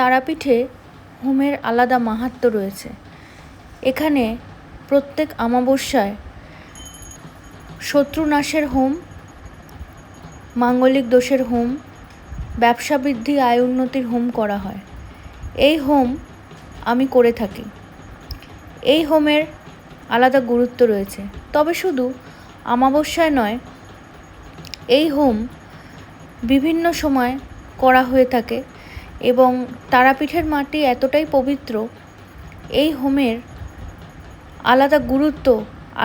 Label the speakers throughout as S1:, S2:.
S1: তারাপীঠে হোমের আলাদা মাহাত্ম্য রয়েছে। এখানে প্রত্যেক অমাবস্যায় শত্রুনাশের হোম, মাঙ্গলিক দোষের হোম, ব্যবসা বৃদ্ধি, আয় উন্নতির হোম করা হয়। এই হোম আমি করে থাকি। এই হোমের আলাদা গুরুত্ব রয়েছে। তবে শুধু অমাবস্যায় নয়, এই হোম বিভিন্ন সময় করা হয়ে থাকে। এবং তারাপীঠের মাটি এতটাই পবিত্র, এই হোমের আলাদা গুরুত্ব,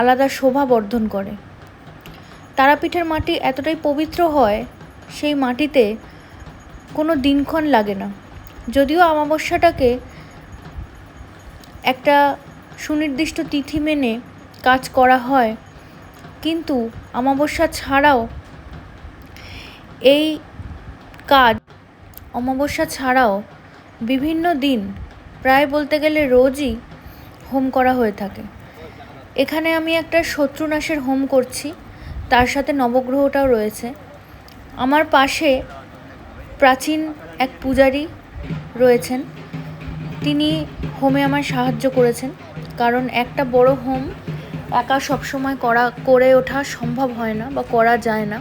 S1: আলাদা শোভা বর্ধন করে। তারাপীঠের মাটি এতটাই পবিত্র হয়, সেই মাটিতে কোনো দিনক্ষণ লাগে না। যদিও অমাবস্যাটাকে একটা সুনির্দিষ্ট তিথি মেনে কাজ করা হয়, কিন্তু অমাবস্যা ছাড়াও এই কাজ অমাবস্যা ছাড়াও বিভিন্ন দিন প্রায় বলতে গেলে রোজই হোম করা হয়ে থাকে। এখানে আমি একটা শত্রুনাশের হোম করছি, তার সাথে নবগ্রহটাও রয়েছে। আমার পাশে প্রাচীন এক পূজারী রয়েছেন। তিনি হোমে আমার সাহায্য করেছেন, কারণ একটা বড় হোম একা সবসময় করা, করে ওঠা সম্ভব হয় না বা করা যায় না।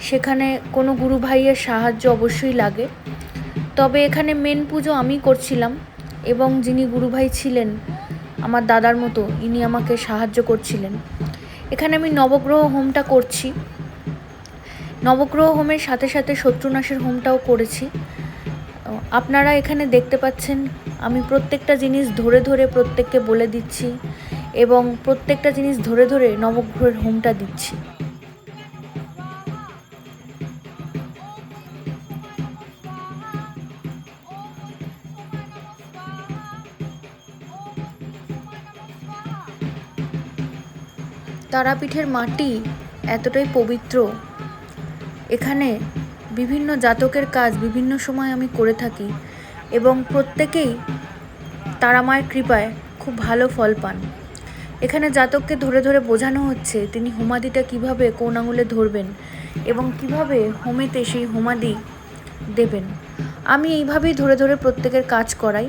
S1: সেখানে কোনো গুরু ভাইয়ের সাহায্য অবশ্যই লাগে। তবে এখানে মেন পুজো আমি করছিলাম এবং যিনি গুরুভাই ছিলেন, আমার দাদার মতো, ইনি আমাকে সাহায্য করছিলেন। এখানে আমি নবগ্রহ হোমটা করছি। নবগ্রহ হোমের সাথে সাথে শত্রুনাশের হোমটাও করেছি। আপনারা এখানে দেখতে পাচ্ছেন, আমি প্রত্যেকটা জিনিস ধরে ধরে প্রত্যেককে বলে দিচ্ছি এবং প্রত্যেকটা জিনিস ধরে ধরে নবগ্রহের হোমটা দিচ্ছি। তারাপীঠের মাটি এতটাই পবিত্র। এখানে বিভিন্ন জাতকের কাজ বিভিন্ন সময় আমি করে থাকি এবং প্রত্যেকেই তারামায়ের কৃপায় খুব ভালো ফল পান। এখানে জাতককে ধরে ধরে বোঝানো হচ্ছে তিনি হোমাদিটা কীভাবে কোন আঙুলে ধরবেন এবং কীভাবে হোমেতে সেই হোমাদি দেবেন। আমি এইভাবেই ধরে ধরে প্রত্যেকের কাজ করাই।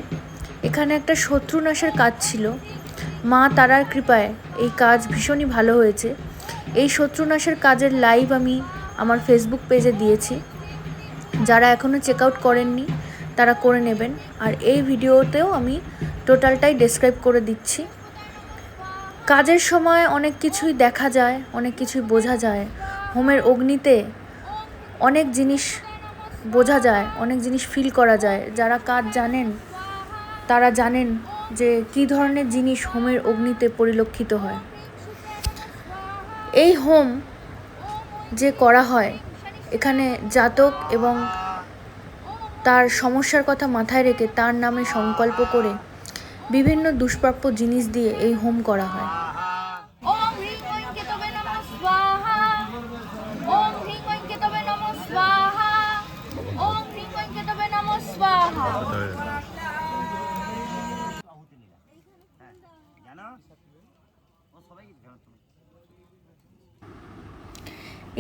S1: এখানে একটা শত্রুনাশের কাজ ছিল। মা তারার কৃপায় এই কাজ ভীষণই ভালো হয়েছে। এই শত্রুনাশের কাজের লাইভ আমি আমার ফেসবুক পেজে দিয়েছি। যারা এখনও চেক আউট করেননি, তারা করে নেবেন। আর এই ভিডিওতেও আমি টোটালটাই ডেসক্রাইব করে দিচ্ছি। কাজের সময় অনেক কিছুই দেখা যায়, অনেক কিছুই বোঝা যায়। হোমের অগ্নিতে অনেক জিনিস বোঝা যায়, অনেক জিনিস ফিল করা যায়। যারা কাজ জানেন, তারা জানেন যে কী ধরনের জিনিস হোমের অগ্নিতে পরিলক্ষিত হয়। এই হোম যে করা হয়, এখানে জাতক এবং তার সমস্যার কথা মাথায় রেখে তার নামে সংকল্প করে বিভিন্ন দুষ্প্রাপ্য জিনিস দিয়ে এই হোম করা হয়।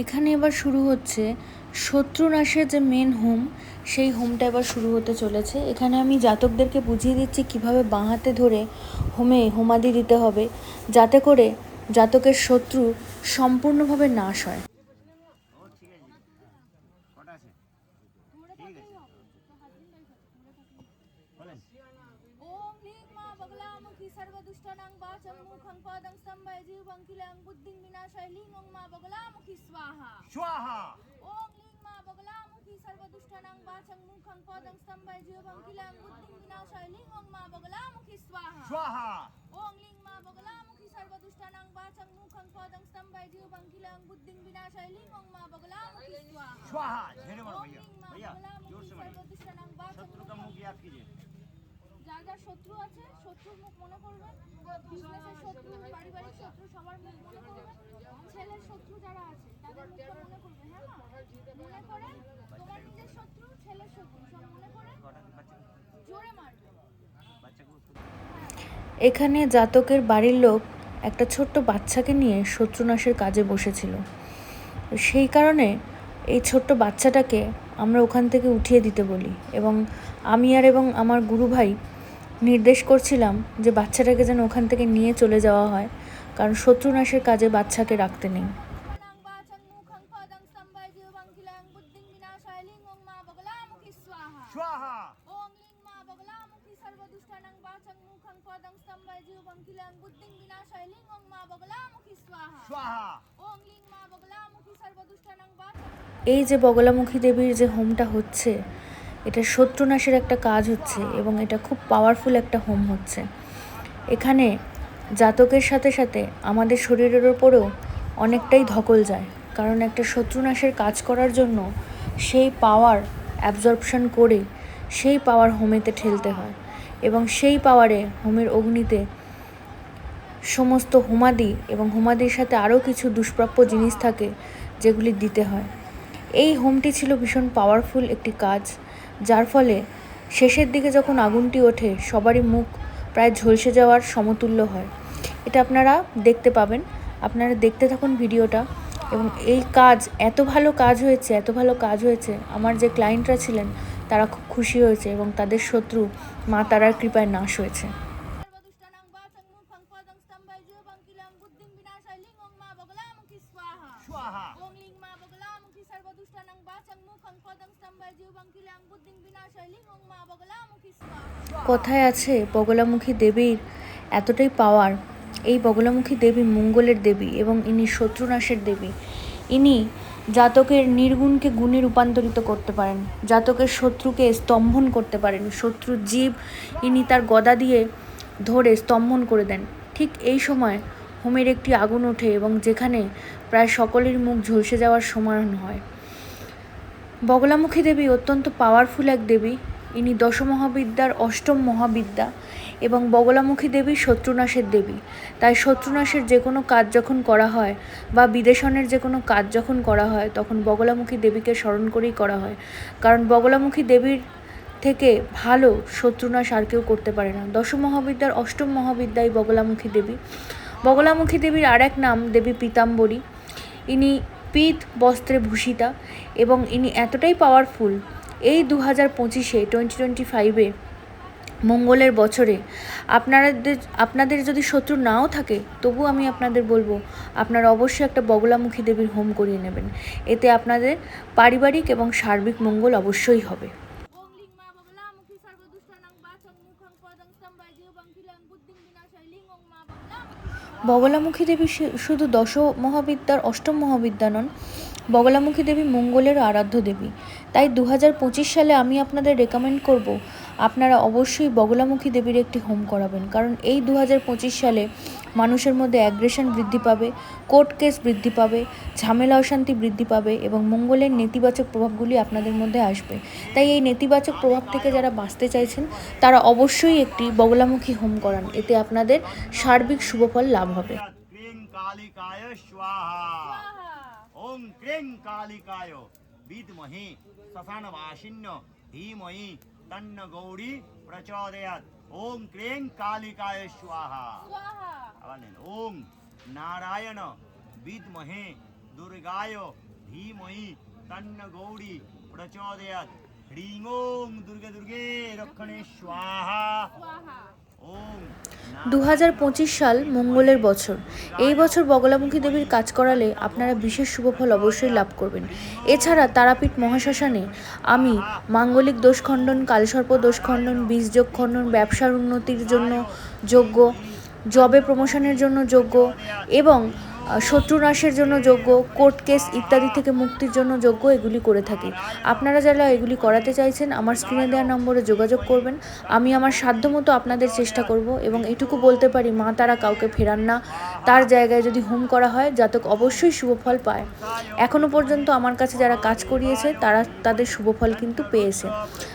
S1: এখানে এবার শুরু হচ্ছে শত্রুনাশের যে মেন হোম সেই হোমটা এবার শুরু হতে চলেছে। এখানে আমি জাতকদেরকে বুঝিয়ে দিচ্ছি কীভাবে বাঁ হাতে ধরে হোমে হোমাদি দিতে হবে, যাতে করে জাতকের শত্রু সম্পূর্ণভাবে নাশ হয়।
S2: বলেন
S3: ওম হ্রিং মা বগলামুখী সর্বদুষ্টানাং বাচং মুখং পদং স্তম্ভয় জীবং কিলং বুদ্ধিং বিনাশয় লিং ওং মা বগলামুখী স্বাহা
S2: স্বাহা
S3: ওম লিং মা বগলামুখী সর্বদুষ্টানাং বাচং মুখং পদং স্তম্ভয় জীবং কিলং বুদ্ধিং বিনাশয় লিং ওং মা বগলামুখী স্বাহা
S2: স্বাহা
S3: ওং লিং মা বগলামুখী সর্বদুষ্টানাং বাচং মুখং পদং স্তম্ভয় জীবং কিলং বুদ্ধিং বিনাশয় লিং ওং মা বগলামুখী স্বাহা
S2: स्वाहा झेड़े मारो
S3: ओम
S2: भैया
S3: लिंग मा
S2: भैया
S3: बगलामुखी
S2: जोर से मारिए
S3: सर्वदुष्टानां बाचं
S2: शत्रु का मुंह याद कीजिए
S3: যার শত্রু আছে, শত্রুর মুখ মনে করবেন বিজনেসের শত্রু, পারিবারিক শত্রু, সবার মুখ মনে করবেন, ছেলের শত্রু যারা আছে, তাদের মনে করবেন হ্যাঁ মনে করে তোমার নিজের শত্রু, ছেলের শত্রু, সব মনে করে জোরে মারবে।
S1: এখানে জাতকের বাড়ির লোক একটা ছোট্ট বাচ্চাকে নিয়ে শত্রুনাশের কাজে বসেছিল। সেই কারণে এই ছোট্ট বাচ্চাটাকে আমরা ওখান থেকে উঠিয়ে দিতে বলি এবং আমি আর এবং আমার গুরু ভাই নির্দেশ করছিলাম যে বাচ্চাটাকে যেন ওখান থেকে নিয়ে চলে যাওয়া হয় কারণ শত্রুনাশের কাজে বাচ্চাকে রাখতে নেই। এই যে বগলামুখী দেবীর যে হোমটা হচ্ছে এটা শত্রুনাশের একটা কাজ হচ্ছে এবং এটা খুব পাওয়ারফুল একটা হোম হচ্ছে। এখানে জাতকের সাথে সাথে আমাদের শরীরের ওপরেও অনেকটাই ধকল যায়, কারণ একটা শত্রুনাশের কাজ করার জন্য সেই পাওয়ার অ্যাবজর্পশন করে সেই পাওয়ার হোমেতে ঠেলতে হয় এবং সেই পাওয়ারে হোমের অগ্নিতে সমস্ত হোমাদি এবং হোমাদির সাথে আরও কিছু দুষ্প্রাপ্য জিনিস থাকে যেগুলি দিতে হয়। এই হোমটি ছিল ভীষণ পাওয়ারফুল একটি কাজ। যার ফলে শেষের দিকে যখন আগুনটি ওঠে সবারই মুখ প্রায় ঝলসে যাওয়ার সমতুল্য হয় এটা আপনারা দেখতে পাবেন আপনারা দেখতে থাকুন ভিডিওটা এবং এই কাজ এত ভালো কাজ হয়েছে এত ভালো কাজ হয়েছে আমার যে ক্লায়েন্টরা ছিলেন তারা খুব খুশি হয়েছে এবং তাদের শত্রু মা তারার কৃপায় নাশ হয়েছে
S3: sarva dushtanang bachang mukhang padang sambay jiwang kilang budding vinashay lingong ma bagalamukhi swaha
S2: स्वाहा
S3: Om ling ma bagalamukhi Jiwang kilang budding vinashay lingong ma bagalamukhi
S1: কথায় আছে, বগলামুখী দেবীর এতটাই পাওয়ার, এই বগলামুখী দেবী মঙ্গলের দেবী এবং ইনি শত্রুনাশের দেবী। ইনি জাতকের নির্গুণকে গুণে রূপান্তরিত করতে পারেন, জাতকের শত্রুকে স্তম্ভন করতে পারেন শত্রুর জীব ইনি তার গদা দিয়ে ধরে স্তম্ভন করে দেন। ঠিক এই সময় হোমের একটি আগুন ওঠে এবং যেখানে প্রায় সকলের মুখ ঝলসে যাওয়ার সমান হয় বগলামুখী দেবী অত্যন্ত পাওয়ারফুল এক দেবী। ইনি দশমহাবিদ্যার অষ্টম মহাবিদ্যা এবং বগলামুখী দেবী শত্রুনাশের দেবী। তাই শত্রুনাশের যে কোনো কাজ যখন করা হয় বা বিদেশনের যে কোনো কাজ যখন করা হয়, তখন বগলামুখী দেবীকে স্মরণ করেই করা হয়। কারণ বগলামুখী দেবীর থেকে ভালো শত্রুনাশ আর কেউ করতে পারে না। দশম মহাবিদ্যার অষ্টম মহাবিদ্যায় বগলামুখী দেবী। বগলামুখী দেবীর আর এক নাম দেবী পীতাম্বরী। ইনি পিত বস্ত্রে ভূষিতা এবং ইনি এতটাই পাওয়ারফুল এই দু হাজার পঁচিশে টোয়েন্টি টোয়েন্টি ফাইভে মঙ্গলের বছরে আপনাদের আপনাদের যদি শত্রু নাও থাকে, তবু আমি আপনাদের বলব, আপনারা অবশ্যই একটা বগলামুখী দেবীর হোম করিয়ে নেবেন। এতে আপনাদের পারিবারিক এবং সার্বিক মঙ্গল অবশ্যই হবে। বগলামুখী দেবী শুধু দশ মহাবিদ্যার অষ্টম মহাবিদ্যা নন, বগলামুখী দেবী মঙ্গলের আরাধ্য দেবী। তাই দু হাজার পঁচিশ সালে আমি আপনাদের রেকমেন্ড করব, আপনারা অবশ্যই বগলামুখী দেবীর একটি হোম করাবেন। কারণ এই দু হাজার পঁচিশ সালে মানুষের মধ্যে অ্যাগ্রেশন বৃদ্ধি পাবে কোর্ট কেস বৃদ্ধি পাবে, ঝামেলা অশান্তি বৃদ্ধি পাবে এবং মঙ্গলের নেতিবাচক প্রভাবগুলি আপনাদের মধ্যে আসবে। তাই এই নেতিবাচক প্রভাব থেকে যারা বাঁচতে চাইছেন, তারা অবশ্যই একটি বগলামুখী হোম করান। এতে আপনাদের সার্বিক শুভফল লাভ হবে।
S2: ওম তন্ন গৌরী
S3: প্রচোদয়াত
S2: ओम क्रें कालिकाय स्वाहा। ओम नारायण विद्महे दुर्गाय धीमहि तन्न गौरी प्रचोदयात्। ह्रीं दुर्गे दुर्गे
S3: रक्षणे
S2: स्वाहा।
S1: দু সাল মঙ্গলের বছর। এই বছর বগলামুখী দেবীর কাজ করালে আপনারা বিশেষ শুভফল অবশ্যই লাভ করবেন। এছাড়া তারাপীঠ মহাশ্মশানে আমি মাঙ্গলিক দোষ খণ্ডন, কালসর্প দোষ খণ্ডন বীজযোগ খণ্ডন, ব্যবসার উন্নতির জন্য যোগ্য, জবে প্রমোশনের জন্য যোগ্য এবং শত্রুনাশের জন্য যোগ্য, কোর্ট কেস ইত্যাদি থেকে মুক্তির জন্য যোগ্য এগুলি করে থাকি। আপনারা যারা এগুলি করাতে চাইছেন, আমার স্ক্রিনে দেওয়া নম্বরে যোগাযোগ করবেন। আমি আমার সাধ্যমতো আপনাদের চেষ্টা করব এবং এটুকু বলতে পারি, মা তারা কাউকে ফেরান না। তার জায়গায় যদি হোম করা হয়, জাতক অবশ্যই শুভফল পায়। এখনও পর্যন্ত আমার কাছে যারা কাজ করিয়েছে, তারা তাদের শুভফল কিন্তু পেয়েছে।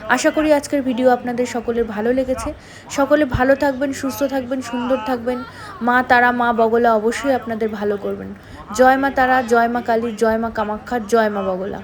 S1: আশা করি আজকের ভিডিও আপনাদের সকলের ভালো লেগেছে। সকলে ভালো থাকবেন, সুস্থ থাকবেন, সুন্দর থাকবেন। মা তারা, মা বগলা অবশ্যই আপনাদের ভালো করবেন। জয় মা তারা, জয় মা কালী, জয় মা কামাক্ষার জয় মা বগলা।